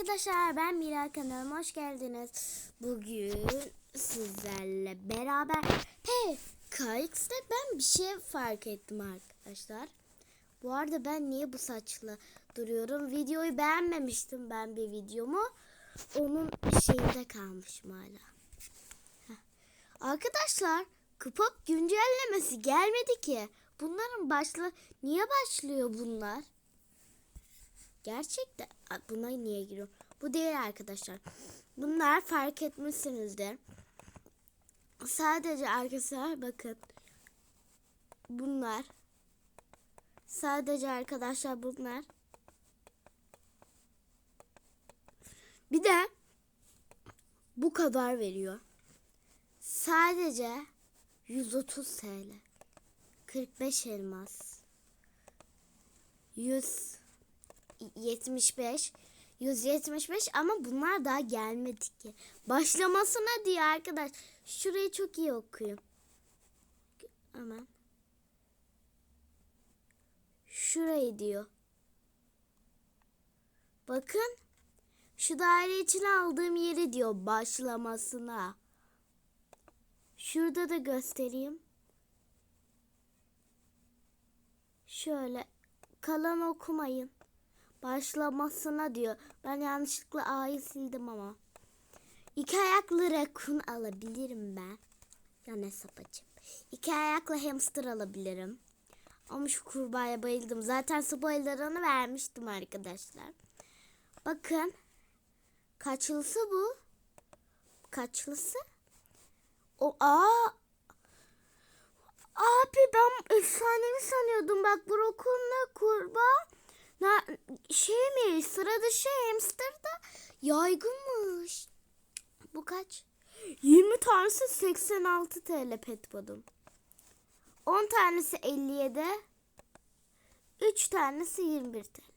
arkadaşlar ben Mira kanalıma hoş geldiniz. Bugün sizlerle beraber PKX'de ben bir şey fark ettim arkadaşlar. Bu arada ben niye bu saçla duruyorum? Videoyu beğenmemiştim ben bir videomu. Onun şeyinde kalmışım hala. Arkadaşlar Kupop güncellemesi gelmedi ki. Bunların başla niye başlıyor bunlar? Gerçekten buna niye giriyorum? Bu değil arkadaşlar. Bunlar fark etmişsinizdir. Sadece arkadaşlar bakın. Bunlar. Sadece arkadaşlar bunlar. Bir de bu kadar veriyor. Sadece 130 TL. 45 elmas. 100 75 175 ama bunlar daha gelmedi ki. Başlamasına diye arkadaş. Şurayı çok iyi okuyun. Hemen. Şurayı diyor. Bakın. Şu daire için aldığım yeri diyor başlamasına. Şurada da göstereyim. Şöyle kalan okumayın başlamasına diyor. Ben yanlışlıkla A'yı sildim ama. İki ayaklı rakun alabilirim ben. Ya ne sapacım. İki ayaklı hamster alabilirim. Ama şu kurbağaya bayıldım. Zaten spoilerını vermiştim arkadaşlar. Bakın. Kaçlısı bu? Kaçlısı? O aa Abi ben efsanevi sanıyordum. Bak Brokun'la kurbağa şey mi sıra dışı hamster da yaygınmış. Bu kaç? 20 tanesi 86 TL petpodum. 10 tanesi 57. 3 tanesi 21 TL.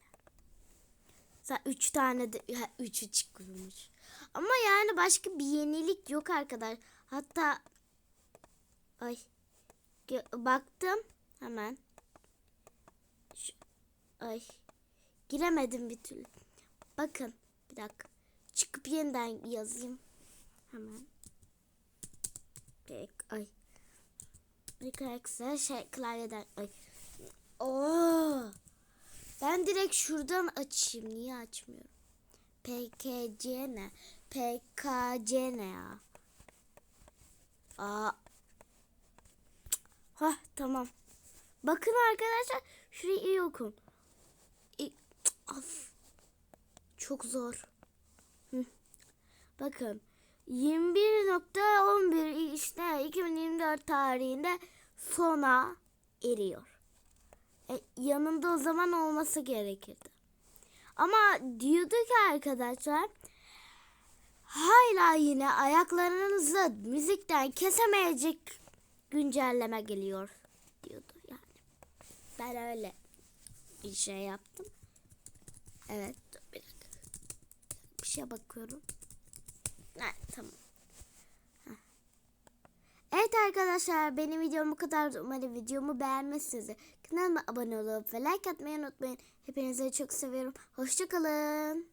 Zaten 3 tane de 3'ü çıkmış. Ama yani başka bir yenilik yok arkadaş. Hatta ay baktım hemen. Şu, ay Giremedim bir türlü. Bakın bir dakika. Çıkıp yeniden yazayım. Hemen. Pek ay. Arkadaşlar şey klavyeden ay. Oo. Ben direkt şuradan açayım. Niye açmıyorum? PKC ne? PKC ne ya? Aa. Hah tamam. Bakın arkadaşlar şurayı iyi okun. Of. Çok zor. Bakın 21.11 işte 2024 tarihinde sona eriyor. E, yanında o zaman olması gerekirdi. Ama diyordu ki arkadaşlar hala yine ayaklarınızı müzikten kesemeyecek güncelleme geliyor diyordu yani. Ben öyle bir şey yaptım. Evet. Bir. Bir şeye bakıyorum. Ha, tamam. Evet arkadaşlar benim videom bu kadar. Umarım videomu beğenmişsiniz. Kanalıma abone olup ve like atmayı unutmayın. Hepinizi çok seviyorum. Hoşçakalın.